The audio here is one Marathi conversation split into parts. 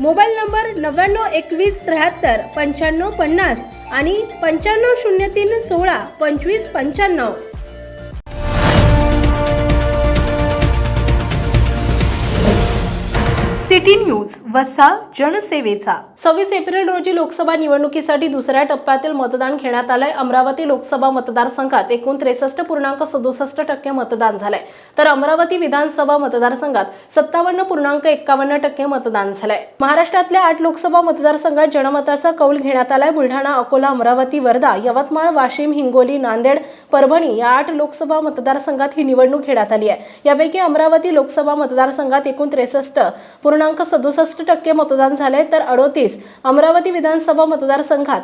मोबाईल नंबर नव्याण्णव एकवीस त्र्याहत्तर पंच्याण्णव पन्नास आणि पंच्याण्णव शून्य तीन सोळा पंचवीस पंच्याण्णव. सिटी न्यूज वसा जनसेवेचा. सव्वीस एप्रिल रोजी लोकसभा निवडणुकीसाठी दुसऱ्या टप्प्यातील मतदान घेण्यात आलंय. अमरावती लोकसभा मतदारसंघात एकूण त्रेसष्ट पूर्णांक सदुसष्ट टक्के मतदान झालंय. तर अमरावती विधानसभा मतदारसंघात सत्तावन्न पूर्णांक एक्कावन्न टक्के मतदान झालंय. महाराष्ट्रातल्या आठ लोकसभा मतदारसंघात जनमताचा कौल घेण्यात आलाय. बुलढाणा अकोला अमरावती वर्धा यवतमाळ वाशिम हिंगोली नांदेड परभणी या आठ लोकसभा मतदारसंघात ही निवडणूक घेण्यात आली आहे. यापैकी अमरावती लोकसभा मतदारसंघात एकूण त्रेसष्ट पूर्णांक सदुसष्ट टक्के मतदान झाले तर अडोतीस अमरावती विधानसभा मतदारसंघात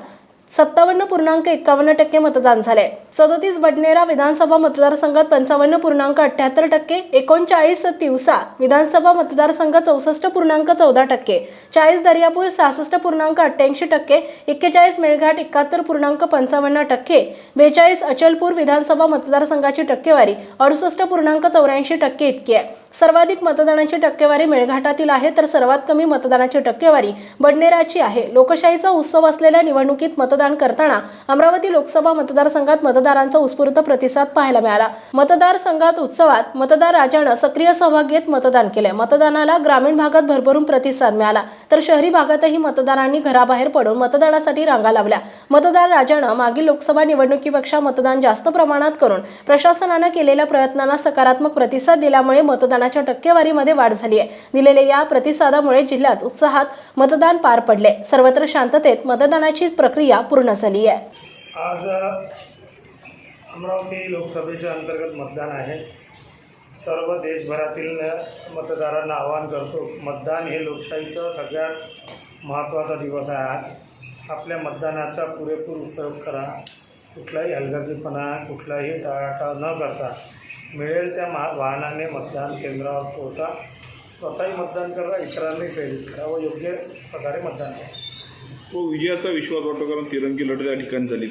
सत्तावन्न पूर्णांक एक्कावन्न टक्के मतदान झाले सदोतीस बडनेरा विधानसभा मतदारसंघात पंचावन्न पूर्णांक अठ्याहत्तर टक्के एकोणचाळीस तिवसा विधानसभा मतदारसंघ चौसष्ट पूर्णांक चौदा टक्के चाळीस दर्यापूर सहासष्ट पूर्णांक अठ्ठ्याऐंशी टक्के एक्केचाळीस मेळघाट एकाहत्तर पूर्णांक पंचावन्न टक्के बेचाळीस अचलपूर विधानसभा मतदारसंघाची टक्केवारी अडुसष्ट पूर्णांक चौऱ्याऐंशी टक्के इतकी आहे. सर्वाधिक मतदानाची टक्केवारी मेळघाटातील आहे तर सर्वात कमी मतदानाची टक्केवारी बडनेराची आहे. लोकशाहीचा उत्सव असलेल्या निवडणुकीत मतदान करताना अमरावती लोकसभा मतदारसंघात मतदारांचा उत्स्फूर्त प्रतिसाद पाहायला मिळाला. मतदारसंघात उत्सवात मतदार राजानं सक्रिय सहभाग घेत मतदान केले. मतदानाला ग्रामीण भागात भरभरून प्रतिसाद मिळाला. तर शहरी भागातही मतदारांनी घराबाहेर पडून मतदानासाठी रांगा लावल्या. मतदार राजानं मागील लोकसभा निवडणुकीपेक्षा मतदान जास्त प्रमाणात करून प्रशासनानं केलेल्या प्रयत्नांना सकारात्मक प्रतिसाद दिल्यामुळे मतदानाच्या टक्केवारीमध्ये वाढ झाली आहे. दिलेल्या या प्रतिसादामुळे जिल्ह्यात उत्साहात मतदान पार पडले. सर्वत्र शांततेत मतदानाची प्रक्रिया पूर्ण झाली आहे. आज अमरावती लोकसभेच्या अंतर्गत मतदान आहे. सर्व देशभरातील मतदारांना आवाहन करतो मतदान हे लोकशाहीचं सगळ्यात महत्त्वाचा दिवस आहे. आपल्या मतदानाचा पुरेपूर उपयोग करा. कुठलाही हलगर्जीपणा कुठलाही टाळाटाळ न करता मिळेल त्या महा वाहनाने मतदान केंद्रावर पोहोचा. स्वतःही मतदान करा इतरांनी प्रेरित करा व योग्य प्रकारे मतदान करा. तो विजयाचा विश्वास वाटतो कारण तिरंगी लढत या ठिकाणी झाली.